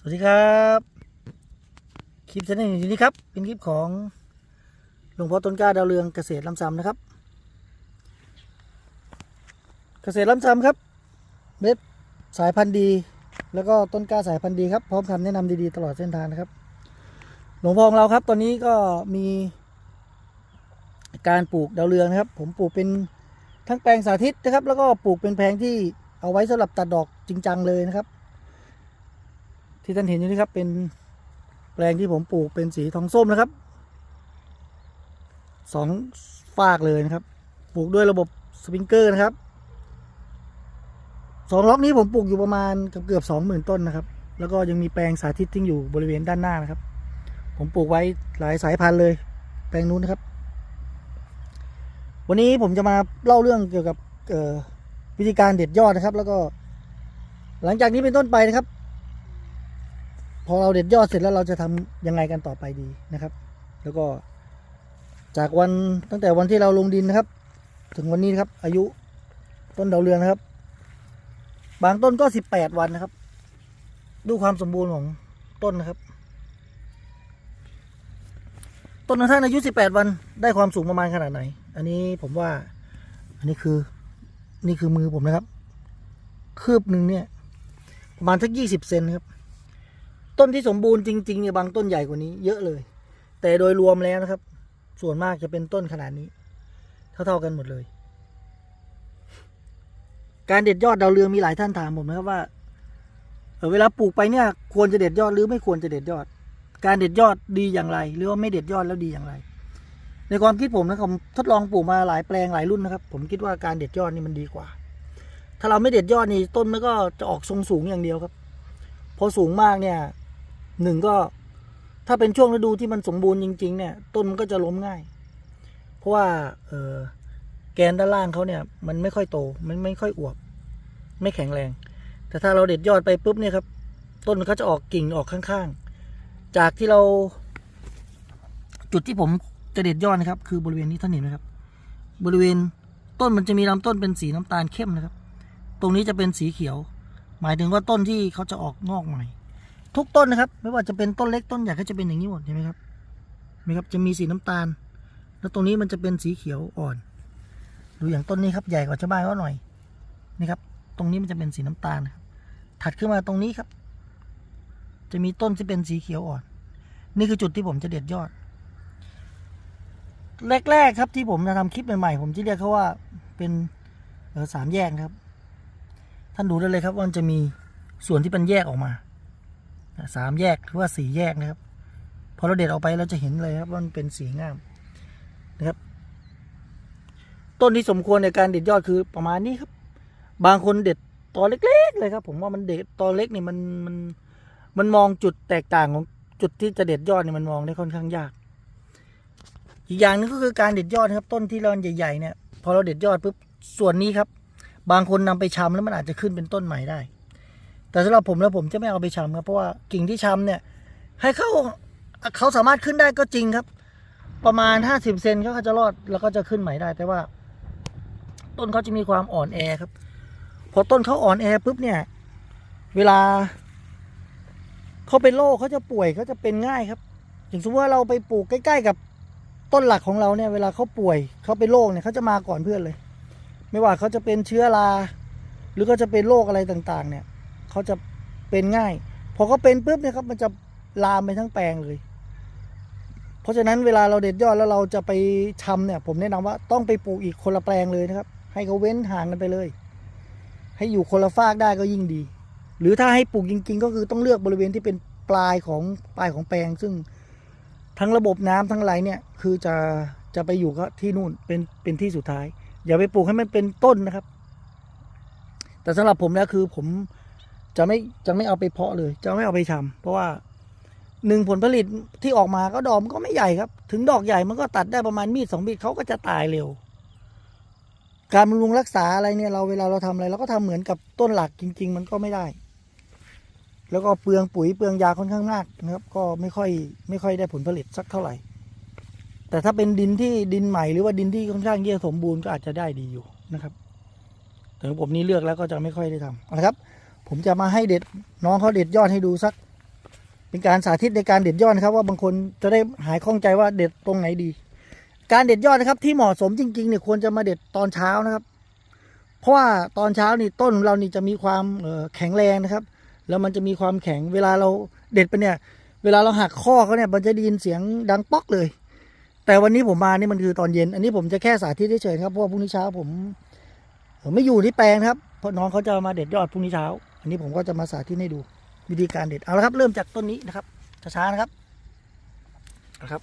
สวัสดีครับ คลิปเสนออยู่นี้ครับ เป็นคลิปของหลวงพ่อต้นกล้าดาวเรืองเกษตรลำซ้ำนะครับ เกษตรลำซ้ำครับเม็ดสายพันธุ์ดี แล้วก็ต้นกล้าสายพันธุ์ดีครับพร้อมคำแนะนำดีๆตลอดเส้นทางนะครับ หลวงพ่อของเราครับ ตอนนี้ก็มีการปลูกดาวเรืองนะครับ ผมปลูกเป็นทั้งแปลงสาธิตนะครับ แล้วก็ปลูกเป็นแปลงที่เอาไว้สำหรับตัดดอกจริงจังเลยนะครับ ที่ท่านเห็นอยู่นี่ครับ เป็นแปลงที่ผมปลูกเป็นสีทองส้มนะครับสองฝากเลยนะครับ ปลูกด้วยระบบสปริงเกอร์นะครับสองล็อกนี้ผมปลูกอยู่ประมาณเกือบเกือบสองหมื่นต้นนะครับ แล้วก็ยังมีแปลงสาธิตที่อยู่บริเวณด้านหน้านะครับ ผมปลูกไว้หลายสายพันธุ์เลย แปลงนู้นนะครับ วันนี้ผมจะมาเล่าเรื่องเกี่ยวกับวิธีการเด็ดยอดนะครับ แล้วก็ หลังจากนี้เป็นต้นไปนะครับ พอเราเด็ดยอดเสร็จแล้วเราจะทำยังไงกันต่อไปดีนะครับ แล้วก็จากวันตั้งแต่วันที่เราลงดินนะครับ ถึงวันนี้นครับ อายุต้นดาวเรืองนะครับ บางต้นก็สิบแปดวันนะครับ ดูความสมบูรณ์ของต้นนะครับ ต้นของท่านอายุสิบแปดวันได้ความสูงประมาณขนาดไหน อันนี้ผมว่า อันนี้คือ นี่คือมือผมนะครับ คืบหนึ่งเนี่ย ประมาณสักยี่สิบเซนครับ ต้นที่สมบูรณ์จริงๆเนี่ยบางต้นใหญ่กว่านี้เยอะเลย แต่โดยรวมแล้วนะครับ ส่วนมากจะเป็นต้นขนาดนี้ เท่าๆกันหมดเลย การเด็ดยอดดาวเรืองมีหลายท่านถามผมนะครับว่าเออเวลาปลูกไปเนี่ย ควรจะเด็ดยอดหรือไม่ควรจะเด็ดยอด การเด็ดยอดดีอย่างไร หรือว่าไม่เด็ดยอดแล้วดีอย่างไร ในความคิดผมนะครับผมทดลองปลูกมาหลายแปลงหลายรุ่นนะครับ ผมคิดว่าการเด็ดยอดนี่มันดีกว่า ถ้าเราไม่เด็ดยอดนี่ต้นมันก็จะออกทรงสูงอย่างเดียวครับ พอสูงมากเนี่ย หนึ่งก็ถ้าเป็นช่วงฤดูที่มันสมบูรณ์จริง ๆ เนี่ย ต้นมันก็จะล้มง่าย เพราะว่าเออแกนด้านล่างเขาเนี่ย มันไม่ค่อยโต มันไม่ค่อยอวบ ไม่แข็งแรง แต่ถ้าเราเด็ดยอดไปปุ๊บเนี่ยครับ ต้นมันก็จะออกกิ่งออกข้างๆ จากที่เรา จุดที่ผมจะเด็ดยอดนะครับ คือบริเวณนี้ท่านเห็นไหมครับ บริเวณต้นมันจะมีลำต้นเป็นสีน้ำตาลเข้มนะครับ ตรงนี้จะเป็นสีเขียว หมายถึงว่าต้นที่เขาจะออกงอกใหม่ ทุกต้นนะครับ ไม่ว่าจะเป็นต้นเล็กต้นใหญ่ก็จะเป็นอย่างนี้หมดเห็นไหมครับเห็นไหมครับจะมีสีน้ำตาล แล้วตรงนี้มันจะเป็นสีเขียวอ่อน ดูอย่างต้นนี้ครับใหญ่กว่าชาวบ้านเขาหน่อยนี่ครับ ตรงนี้มันจะเป็นสีน้ำตาลครับถัดขึ้นมาตรงนี้ครับ จะมีต้นที่เป็นสีเขียวอ่อน นี่คือจุดที่ผมจะเด็ดยอด แรกๆครับที่ผมจะทำคลิปใหม่ๆผมจะเรียกเขาว่าเป็นสามแยกครับ ท่านดูได้เลยครับว่ามันจะมีส่วนที่เป็นแยกออกมา สามแยกหรือว่าสี่แยกนะครับ พอเราเด็ดออกไปเราจะเห็นเลยครับว่ามันเป็นสีงามนะครับ ต้นที่สมควรในการเด็ดยอดคือประมาณนี้ครับ บางคนเด็ดตอเล็ก ๆ เลยครับ ผมว่ามันเด็ดตอเล็กนี่มันมันมันมองจุดแตกต่างของจุดที่จะเด็ดยอดเนี่ยมันมองได้ค่อนข้างยาก อีกอย่างนึงก็คือการเด็ดยอดนะครับ ต้นที่เราใหญ่ๆเนี่ยพอเราเด็ดยอดปุ๊บส่วนนี้ครับ บางคนนำไปชำแล้วมันอาจจะขึ้นเป็นต้นใหม่ได้ แต่สำหรับผมแล้วผมจะไม่เอาไปชำครับเพราะว่ากิ่งที่ชำเนี่ย ให้เขาเขาสามารถขึ้นได้ก็จริงครับ ประมาณห้าสิบเซนเขาจะรอดแล้วก็จะขึ้นใหม่ได้ แต่ว่า ต้นเขาจะมีความอ่อนแอครับ พอต้นเขาอ่อนแอปุ๊บเนี่ย เวลาเขาเป็นโรคเขาจะป่วยเขาจะเป็นง่ายครับอย่างสมมติว่าเราไปปลูกใกล้ ๆ กับต้นหลักของเราเนี่ยเวลาเขาป่วยเขาเป็นโรคเนี่ยเขาจะมาก่อนเพื่อนเลย ไม่ว่าเขาจะเป็นเชื้อราหรือก็จะเป็นโรคอะไรต่าง ๆ เนี่ย เขาจะเป็นง่าย พอเขาเป็นปุ๊บเนี่ยครับ มันจะลามไปทั้งแปลงเลย เพราะฉะนั้นเวลาเราเด็ดยอดแล้วเราจะไปชำเนี่ย ผมแนะนำว่าต้องไปปลูกอีกคนละแปลงเลยนะครับ ให้เขาเว้นห่างกันไปเลย ให้อยู่คนละฟากได้ก็ยิ่งดี หรือถ้าให้ปลูกจริง ๆ ก็คือต้องเลือกบริเวณที่เป็นปลายของปลายของแปลง ซึ่งทั้งระบบน้ำทั้งไรเนี่ย คือจะจะไปอยู่ก็ที่นู่นเป็นเป็นที่สุดท้าย อย่าไปปลูกให้มันเป็นต้นนะครับ แต่สำหรับผมแล้วคือผม จะไม่จะไม่เอาไปเพาะเลย จะไม่เอาไปชำเพราะว่าหนึ่งผลผลิตที่ออกมาก็ดอกมันก็ไม่ใหญ่ครับ ถึงดอกใหญ่มันก็ตัดได้ประมาณมีดสองมีดเขาก็จะตายเร็ว การบำรุงรักษาอะไรเนี่ยเราเวลาเราทำอะไรเราก็ทำเหมือนกับต้นหลักจริง ๆ มันก็ไม่ได้ แล้วก็เปลืองปุ๋ยเปลืองยาค่อนข้างมากนะครับ ก็ไม่ค่อยไม่ค่อยได้ผลผลิตสักเท่าไหร่ แต่ถ้าเป็นดินที่ดินใหม่หรือว่าดินที่ค่อนข้างที่จะสมบูรณ์ก็อาจจะได้ดีอยู่นะครับแต่ผมนี่เลือกแล้วก็จะไม่ค่อยได้ทำเอาละครับ ผมจะมาให้เด็ดน้องเขาเด็ดยอดให้ดูสัก เป็นการสาธิตในการเด็ดยอดนะครับ ว่าบางคนจะได้หายข้องใจว่าเด็ดตรงไหนดี การเด็ดยอดนะครับ ที่เหมาะสมจริงๆเนี่ยควรจะมาเด็ดตอนเช้านะครับ เพราะว่าตอนเช้านี่ต้นเรานี่จะมีความแข็งแรงนะครับ แล้วมันจะมีความแข็งเวลาเราเด็ดไปเนี่ย เวลาเราหักข้อเขาเนี่ยมันจะได้ยินเสียงดังป๊อกเลย แต่วันนี้ผมมานี่มันคือตอนเย็น อันนี้ผมจะแค่สาธิตเฉยๆครับเพราะว่าพรุ่งนี้เช้าผมไม่อยู่ที่แปลงครับเพราะน้องเขาจะมาเด็ดยอดพรุ่งนี้เช้า อันนี้ผมก็จะมาสาธิตให้ดูวิธีการเด็ดเอาละครับ เริ่มจากต้นนี้นะครับช้าๆนะครับนะครับ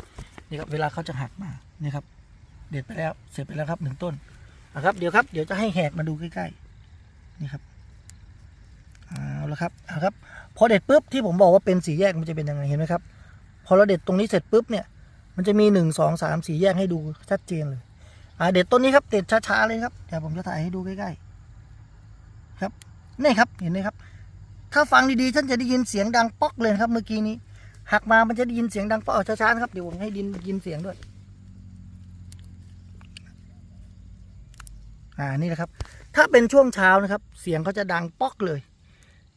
นี่ครับเวลาเขาจะหักมานี่ครับ เด็ดไปแล้วเสร็จไปแล้วครับหนึ่งต้นนะครับเดี๋ยวครับเดี๋ยวจะให้แหกมาดูใกล้ๆนี่ครับเอาละครับเอาครับพอเด็ดปุ๊บที่ผมบอกว่าเป็นสีแยกมันจะเป็นยังไงเห็นไหมครับ พอเราเด็ดตรงนี้เสร็จปุ๊บเนี่ย มันจะมีหนึ่งสองสามสีแยกให้ดูชัดเจนเลยอ่าเด็ดต้นนี้ครับเด็ดช้าๆเลยครับเดี๋ยวผมจะถ่ายให้ดูใกล้ๆครับ นี่ครับเห็นไหมครับ ถ้าฟังดีๆท่านจะได้ยินเสียงดังป๊อกเลยครับ เมื่อกี้นี้หักมามันจะได้ยินเสียงดังป๊อกเอาช้าๆนะครับเดี๋ยวผมให้ดินยินเสียงด้วยอ่านี่นะครับ ถ้าเป็นช่วงเช้านะครับ เสียงเขาจะดังป๊อกเลย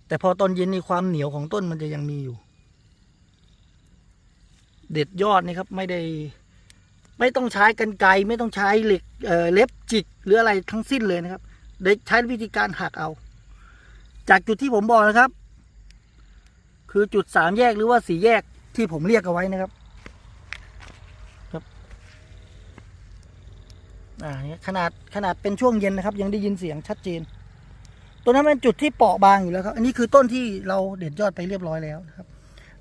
แต่พอตอนเย็นนี่ความเหนียวของต้นมันจะยังมีอยู่ เด็ดยอดนี่ครับไม่ได้ไม่ต้องใช้กันไกไม่ต้องใช้เหล็กเอ่อเล็บจิกหรืออะไรทั้งสิ้นเลยนะครับโดยใช้วิธีการหักเอา จากจุดที่ผมบอกนะครับ คือจุดสามแยกหรือว่าสี่แยกที่ผมเรียกเอาไว้นะครับ ครับ อ่าขนาดขนาดเป็นช่วงเย็นนะครับ ยังได้ยินเสียงชัดเจน ตัวนั้นเป็นจุดที่เปราะบางอยู่แล้วครับ อันนี้คือต้นที่เราเด็ดยอดไปเรียบร้อยแล้วนะครับ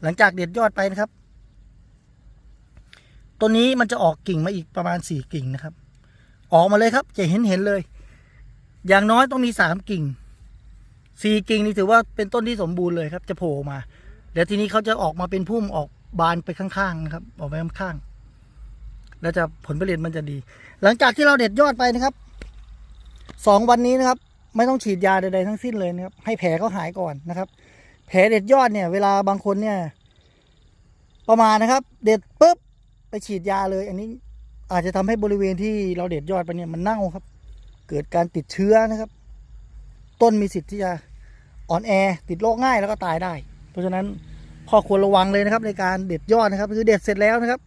หลังจากเด็ดยอดไปนะครับตัวนี้มันจะออกกิ่งมาอีกประมาณสี่กิ่งนะครับ ออกมาเลยครับ จะเห็นเห็นเลย อย่างน้อยต้องมีสามกิ่ง สีกิ่งนี่ถือว่าเป็นต้นที่สมบูรณ์เลยครับ จะโผล่ออกมาแล้วทีนี้เขาจะออกมาเป็นพุ่มออกบานไปข้างๆนะครับ ออกไปข้างๆแล้วจะผลผลิตมันจะดี หลังจากที่เราเด็ดยอดไปนะครับสองวันนี้นะครับ ไม่ต้องฉีดยาใดๆทั้งสิ้นเลยนะครับ ให้แผลเขาหายก่อนนะครับ แผลเด็ดยอดเนี่ย เวลาบางคนเนี่ย ประมาณนะครับ เด็ดปุ๊บไปฉีดยาเลย อันนี้อาจจะทำให้บริเวณที่เราเด็ดยอดไปเนี่ยมันเน่าครับ เกิดการติดเชื้อนะครับ ต้นมีสิทธิ์ที่จะ อ่อนแอติดโรคง่ายแล้วก็ตายได้ เพราะฉะนั้นข้อควรระวังเลยนะครับในการเด็ดยอดนะครับ คือเด็ดเสร็จแล้วนะครับ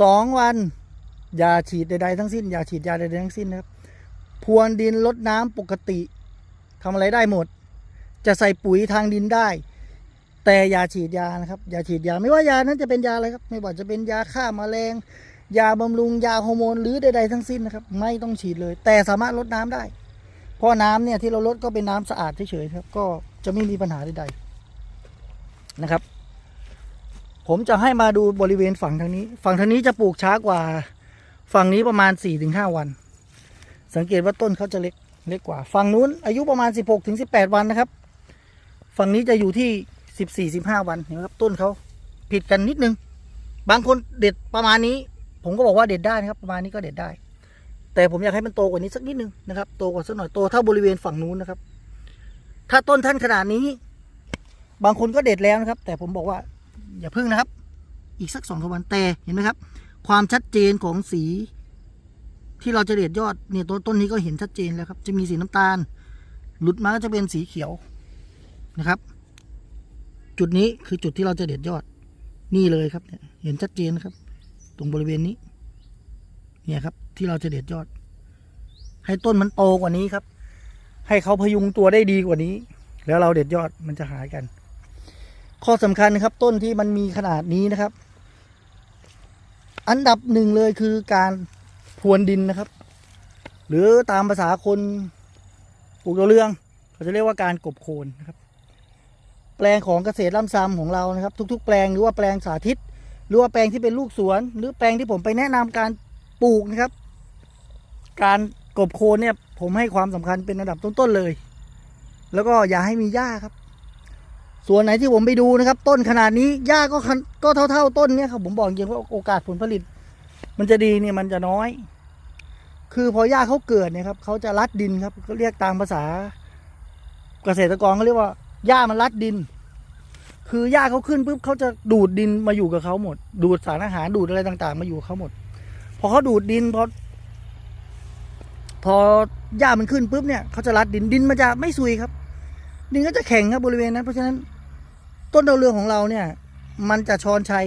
สองวันอย่าฉีดใดๆทั้งสิ้นอย่าฉีดยาใดๆทั้งสิ้นนะครับพรวนดินลดน้ำปกติทำอะไรได้หมด จะใส่ปุ๋ยทางดินได้ แต่อย่าฉีดยานะครับอย่าฉีดยาไม่ว่ายานั้นจะเป็นยาอะไรครับไม่ว่าจะเป็นยาฆ่าแมลงยาบำรุงยาฮอร์โมนหรือใดๆทั้งสิ้นนะครับ ไม่ต้องฉีดเลย แต่สามารถลดน้ำได้ เพราะน้ำเนี่ยที่เราลดก็เป็นน้ำสะอาดเฉยๆครับ ก็จะไม่มีปัญหาใดๆนะครับ ผมจะให้มาดูบริเวณฝั่งทางนี้ ฝั่งทางนี้จะปลูกช้ากว่า ฝั่งนี้ประมาณ 4-5 วัน สังเกตว่าต้นเขาจะเล็กเล็กกว่า ฝั่งนู้นอายุประมาณ 16-18 วันนะครับ ฝั่งนี้จะอยู่ที่สิบสี่สิบห้าวันเห็นไหมครับต้นเขาผิดกันนิดนึง บางคนเด็ดประมาณนี้ ผมก็บอกว่าเด็ดได้นะครับ ประมาณนี้ก็เด็ดได้ แต่ผมอยากให้มันโตกว่านี้สักนิดนึงนะครับ โตกว่าสักหน่อยโตเท่าบริเวณฝั่งนู้นนะครับ ถ้าต้นท่านขนาดนี้ บางคนก็เด็ดแล้วนะครับ แต่ผมบอกว่า อย่าพึ่งนะครับ อีกสักสองสามวันแต่เห็นไหมครับ ความชัดเจนของสี ที่เราจะเด็ดยอดเนี่ยต้นต้นนี้ก็เห็นชัดเจนแล้วครับ จะมีสีน้ำตาล หลุดมาก็จะเป็นสีเขียวนะครับ จุดนี้คือจุดที่เราจะเด็ดยอดนี่เลยครับเนี่ยเห็นชัดเจนนะครับ ตรงบริเวณนี้ เนี่ยครับ ที่เราจะเด็ดยอด ให้ต้นมันโตกว่านี้ครับ ให้เขาพยุงตัวได้ดีกว่านี้ แล้วเราเด็ดยอดมันจะหายกัน ข้อสำคัญนะครับ ต้นที่มันมีขนาดนี้นะครับ อันดับหนึ่งเลยคือการพรวนดินนะครับ หรือตามภาษาคนปลูกดาวเรืองเขาจะเรียกว่าการกบโคนนะครับ แปลงของเกษตรล่ำซ้ำของเรานะครับ ทุก ๆ แปลงหรือว่าแปลงสาธิต หรือว่าแปลงที่เป็นลูกสวน หรือแปลงที่ผมไปแนะนำการปลูกนะครับ การกบโคนเนี่ยผมให้ความสำคัญเป็นอันดับต้นๆเลย แล้วก็อย่าให้มีหญ้าครับ ส่วนไหนที่ผมไปดูนะครับ ต้นขนาดนี้หญ้าก็ก็เท่า ๆ ต้นเนี่ยครับผมบอกจริงว่าโอกาสผลผลิต มันจะดีเนี่ยมันจะน้อย คือพอหญ้าเขาเกิดเนี่ยครับเขาจะรัดดินครับก็เรียกตามภาษา เกษตรกรเขาเรียกว่าหญ้ามันรัดดิน คือหญ้าเขาขึ้นปุ๊บเขาจะดูดดินมาอยู่กับเขาหมด ดูดสารอาหารดูดอะไรต่าง ๆ มาอยู่เขาหมดพอเขาดูดดินพอ พอหญ้ามันขึ้นปุ๊บเนี่ยเขาจะรัดดินดินมันจะไม่ซุยครับ ดินก็จะแข็งครับบริเวณนั้นเพราะฉะนั้นต้นดาวเรืองของเราเนี่ย มันจะชอนชัย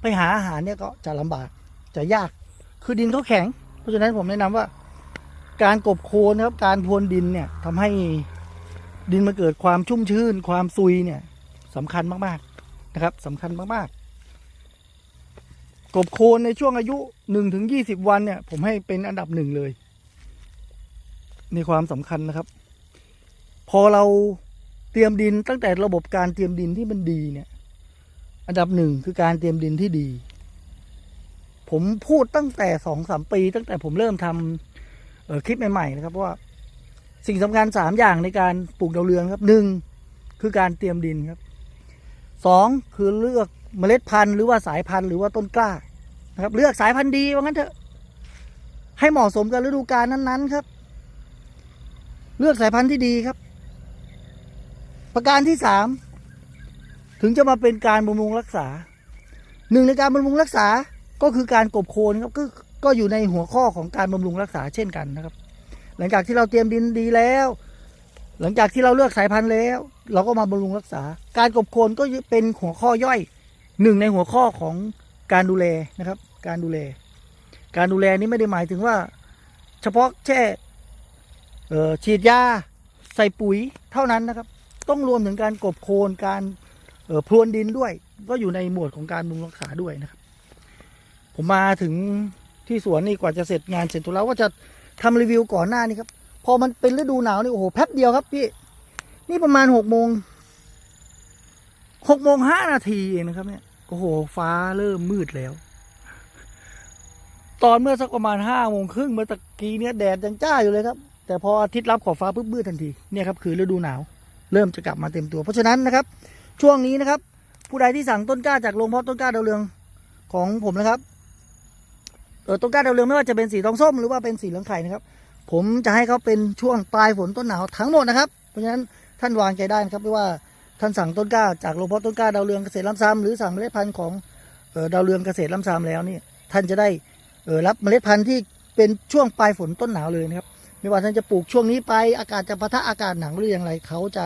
ไปหาอาหารเนี่ยก็จะลำบากจะยากคือดินเขาแข็ง เพราะฉะนั้นผมแนะนำว่า การกบโคลนครับการพรวนดินเนี่ยทำให้ดินมันเกิดความชุ่มชื้น ความซุยเนี่ยสำคัญมากๆนะครับสำคัญมากๆ กบโคลนในช่วงอายุหนึ่งถึงยี่สิบวันเนี่ย ผมให้เป็นอันดับหนึ่งเลย ในความสำคัญนะครับ พอเราเตรียมดินตั้งแต่ระบบการเตรียมดินที่มันดีเนี่ย อันดับหนึ่งคือการเตรียมดินที่ดี ผมพูดตั้งแต่สองสามปี ตั้งแต่ผมเริ่มทำเออคลิปใหม่ๆนะครับว่าสิ่งสำคัญสามอย่างในการปลูกดาวเรืองครับหนึ่งคือการเตรียมดินครับสองคือเลือกเมล็ดพันธุ์หรือว่าสายพันธุ์หรือว่าต้นกล้านะครับ เลือกสายพันธุ์ดีว่างั้นเถอะให้เหมาะสมกับฤดูกาลนั้นๆครับ เลือกสายพันธุ์ที่ดีครับ ประการที่สามถึงจะมาเป็นการบำรุงรักษาหนึ่งในการบำรุงรักษาก็คือการกบโคลนครับก็ก็อยู่ในหัวข้อของการบำรุงรักษาเช่นกันนะครับ หลังจากที่เราเตรียมดินดีแล้ว หลังจากที่เราเลือกสายพันธุ์แล้ว เราก็มาบำรุงรักษา การกบโคลนก็เป็นหัวข้อย่อยหนึ่งในหัวข้อของการดูแลนะครับ การดูแล การดูแลนี้ไม่ได้หมายถึงว่า เฉพาะแค่ ฉีดยาใส่ปุ๋ยเท่านั้นนะครับ ต้องรวมถึงการกบโคลนการพรวนดินด้วย ก็อยู่ในหมวดของการบำรุงรักษาด้วยนะครับ ผมมาถึงที่สวนนี่กว่าจะเสร็จงานเสร็จตัวแล้วว่าจะทำรีวิวก่อนหน้านี้ครับ พอมันเป็นฤดูหนาวนี่โอ้โหแป๊บเดียวครับพี่ นี่ประมาณหกโมงหกโมงห้านาทีเองนะครับเนี่ยโอ้โห ฟ้าเริ่มมืดแล้ว ตอนเมื่อสักประมาณห้าโมงครึ่งเมื่อตะกี้เนี่ยแดดยังจ้าอยู่เลยครับ แต่พออาทิตย์รับขอบฟ้าปุ๊บมืดทันทีเนี่ยครับคือฤดูหนาว เริ่มจะกลับมาเต็มตัว เพราะฉะนั้นนะครับ ช่วงนี้นะครับ ผู้ใดที่สั่งต้นกล้าจากโรงเพาะต้นกล้าดาวเรืองของผมนะครับเออต้นกล้าดาวเรืองไม่ว่าจะเป็นสีทองส้มหรือว่าเป็นสีเหลืองไข่นะครับ ผมจะให้เขาเป็นช่วงปลายฝนต้นหนาวทั้งหมดนะครับ เพราะฉะนั้นท่านวางใจได้นะครับไม่ว่าท่านสั่งต้นกล้าจากโรงเพาะต้นกล้าดาวเรืองเกษตรล้ำซ้ำหรือสั่งเมล็ดพันธุ์ของดาวเรืองเกษตรล้ำซ้ำแล้วนี่ท่านจะได้รับเมล็ดพันธุ์ที่เป็นช่วงปลายฝนต้นหนาวเลยนะครับ ไม่ว่าท่านจะปลูกช่วงนี้ไป อากาศจะปะทะอากาศหนังหรืออย่างไรเขาจะ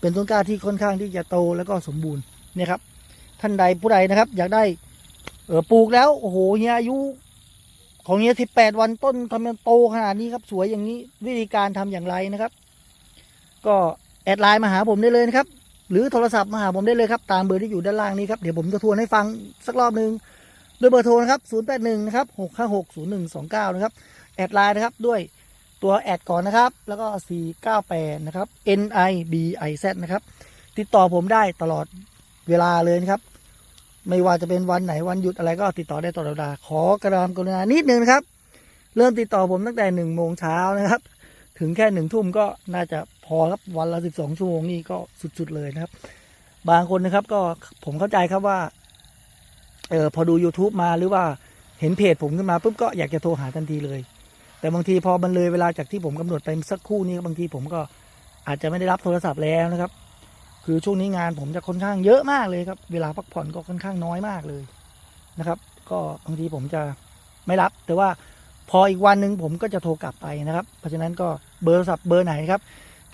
เป็นต้นกล้าที่ค่อนข้างที่จะโตแล้วก็สมบูรณ์เนี่ยครับ ท่านใดผู้ใดนะครับ อยากได้เออปลูกแล้วโอ้โหเฮียอายุของเฮียสิบแปดวันต้นทำไมโตขนาดนี้ครับ สวยอย่างนี้วิธีการทำอย่างไรนะครับ ก็แอดไลน์มาหาผมได้เลยนะครับ หรือโทรศัพท์มาหาผมได้เลยครับ ตามเบอร์ที่อยู่ด้านล่างนี้ครับ เดี๋ยวผมจะทวนให้ฟังสักรอบหนึ่งโดยเบอร์โทรนะครับ0 8 1นะครับ6 5 6 0 1 2 9นะครับ แอดไลน์นะครับด้วย ตัวแอดก่อนนะครับ แล้วก็ 498 นะครับ N I B I Z นะครับ ติดต่อผมได้ตลอดเวลาเลยนะครับ ไม่ว่าจะเป็นวันไหนวันหยุดอะไรก็ติดต่อได้ตลอดเวลา ขอกระดามกรุณานิดนึงนะครับ เริ่มติดต่อผมตั้งแต่หนึ่งโมงเช้านะครับ ถึงแค่หนึ่งทุ่มก็น่าจะพอครับวันละสิบสองชั่วโมงนี่ก็สุดๆเลยนะครับ บางคนนะครับก็ผมเข้าใจครับว่าเออพอดู YouTube มาหรือว่าเห็นเพจผมขึ้นมาปุ๊บก็อยากจะโทรหาทันทีเลย แต่บางทีพอมันเลยเวลาจากที่ผมกำหนดไปสักครู่นี้บางทีผมก็อาจจะไม่ได้รับโทรศัพท์แล้วนะครับ คือช่วงนี้งานผมจะค่อนข้างเยอะมากเลยครับ เวลาพักผ่อนก็ค่อนข้างน้อยมากเลยนะครับ ก็บางทีผมจะไม่รับ แต่ว่าพออีกวันหนึ่งผมก็จะโทรกลับไปนะครับ เพราะฉะนั้นก็เบอร์โทรศัพท์เบอร์ไหนครับ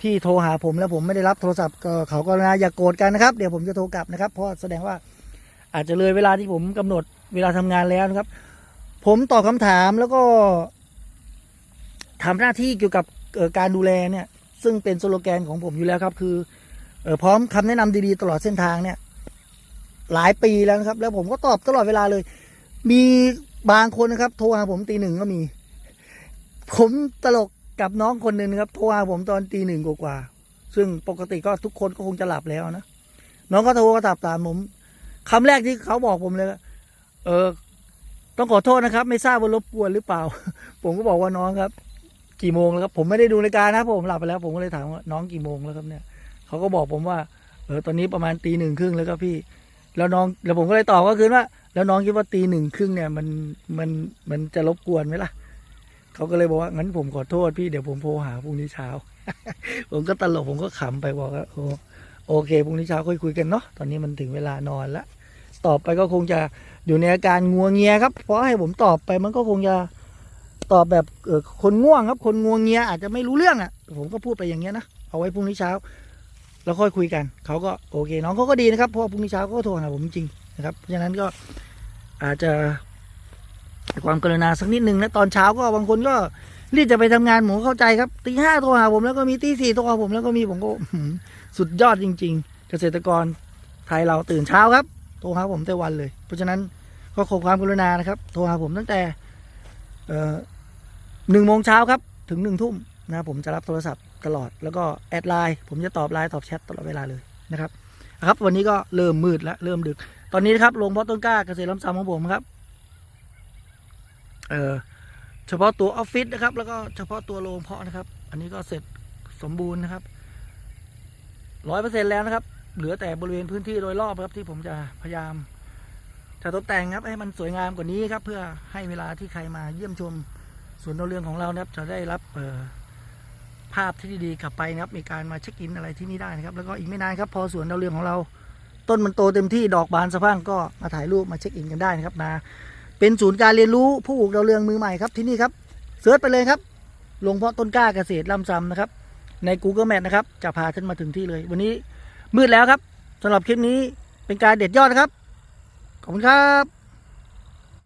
ที่โทรหาผมแล้วผมไม่ได้รับโทรศัพท์ก็เขาก็นะอย่ากโกรธกันนะครับ เดี๋ยวผมจะโทรกลับนะครับ เพราะแสดงว่าอาจจะเลยเวลาที่ผมกำหนดเวลาทำงานแล้วนะครับ ผมตอบคำถามแล้วก็ ทำหน้าที่เกี่ยวกับการดูแลเนี่ย ซึ่งเป็นสโลแกนของผมอยู่แล้วครับ คือออพร้อมคำแนะนำดีๆ ตลอดเส้นทางเนี่ย หลายปีแล้วนะครับ แล้วผมก็ตอบตลอดเวลาเลย มีบางคนนะครับ โทรหาผมตีหนึ่งก็มี ผมตลกกับน้องคนหนึ่งครับโทรหาผมตอนตีหนึ่งกว่าๆซึ่งปกติก็ทุกคนก็คงจะหลับแล้วนะน้องก็โทรก็ตับตามผมคำแรกที่เขาบอกผมเลยเออ ต้องขอโทษนะครับ ไม่ทราบว่ารบกวนหรือเปล่า ผมก็บอกว่าน้องครับ กี่โมงแล้วครับผมไม่ได้ดูรายการนะผมหลับไปแล้ว ผมก็เลยถามว่าน้องกี่โมงแล้วครับเนี่ยเขาก็บอกผมว่าเออตอนนี้ประมาณตีหนึ่งครึ่งแล้วก็พี่ แล้วน้องแล้วผมก็เลยตอบก็คือว่า แล้วน้องคิดว่าตีหนึ่งครึ่งเนี่ยมันมันมันจะรบกวนไหมล่ะเขาก็เลยบอกว่างั้นผมขอโทษพี่เดี๋ยวผมโทรหาพรุ่งนี้เช้า ผมก็ตลกผมก็ขำไปบอกว่าโอโอเคพรุ่งนี้เช้าค่อยคุยกันเนาะตอนนี้มันถึงเวลานอนล้วตอบไปก็คงจะอยู่ในอาการงัวเงียครับ เพราะให้ผมตอบไปมันก็คงจะ ตอบแบบคนง่วงครับ คนงัวเงียอาจจะไม่รู้เรื่องอะ ผมก็พูดไปอย่างเงี้ยนะ เอาไว้พรุ่งนี้เช้าแล้วค่อยคุยกันเขาก็โอเค น้องเขาก็ดีนะครับเพราะพรุ่งนี้เช้าก็โทรหาผมจริงๆนะครับ เพราะฉะนั้นก็อาจจะความกรุณาสักนิดนึงนะตอนเช้าก็บางคนก็รีบจะไปทำงานผมเข้าใจครับตีห้าโทรหาผมแล้วก็มีตีสี่โทรหาผมแล้วก็มีผมก็สุดยอดจริง ๆ เกษตรกรไทยเราตื่นเช้าครับ โทรหาผมแต่วันเลย เพราะฉะนั้นก็ขอความกรุณานะครับ โทรหาผมตั้งแต่เอ่อ หนึ่งโมงเช้าครับถึงหนึ่งทุ่มนะครับผมจะรับโทรศัพท์ตลอดแล้วก็แอดไลน์ผมจะตอบไลน์ตอบแชทตลอดเวลาเลยนะครับครับ วันนี้ก็เริ่มมืดแล้วเริ่มดึก ตอนนี้นะครับโรงเพาะต้นกล้าเกษตรล้ำซ้ำของผมครับเอ่อเฉพาะตัวออฟฟิศนะครับ แล้วก็เฉพาะตัวโรงเพาะนะครับ อันนี้ก็เสร็จสมบูรณ์นะครับร้อยเปอร์เซ็นแล้วนะครับ เหลือแต่บริเวณพื้นที่โดยรอบครับที่ผมจะพยายามจะตกแต่งครับให้มันสวยงามกว่านี้ครับ เพื่อให้เวลาที่ใครมาเยี่ยมชม สวนดาวเรืองของเรานะครับจะได้รับเภาพที่ดีๆกลับไปนะครับ มีการมาเช็คอินอะไรที่นี่ได้นะครับ แล้วก็อีกไม่นานครับ พอสวนดาวเรืองของเรา ต้นมันโตเต็มที่ดอกบานสะพรั่งก็มาถ่ายรูปมาเช็คอินกันได้นะครับมาเป็นศูนย์การเรียนรู้ผู้ปลูกดาวเรืองมือใหม่ครับที่นี่ครับเซิร์ชไปเลยครับลงเพาะต้นกล้าเกษตรลำซำนะครับ ใน Google Map นะครับ จะพาท่านมาถึงที่เลย วันนี้มืดแล้วครับสำหรับคลิปนี้เป็นการเด็ดยอดนะครับ ขอบคุณครับ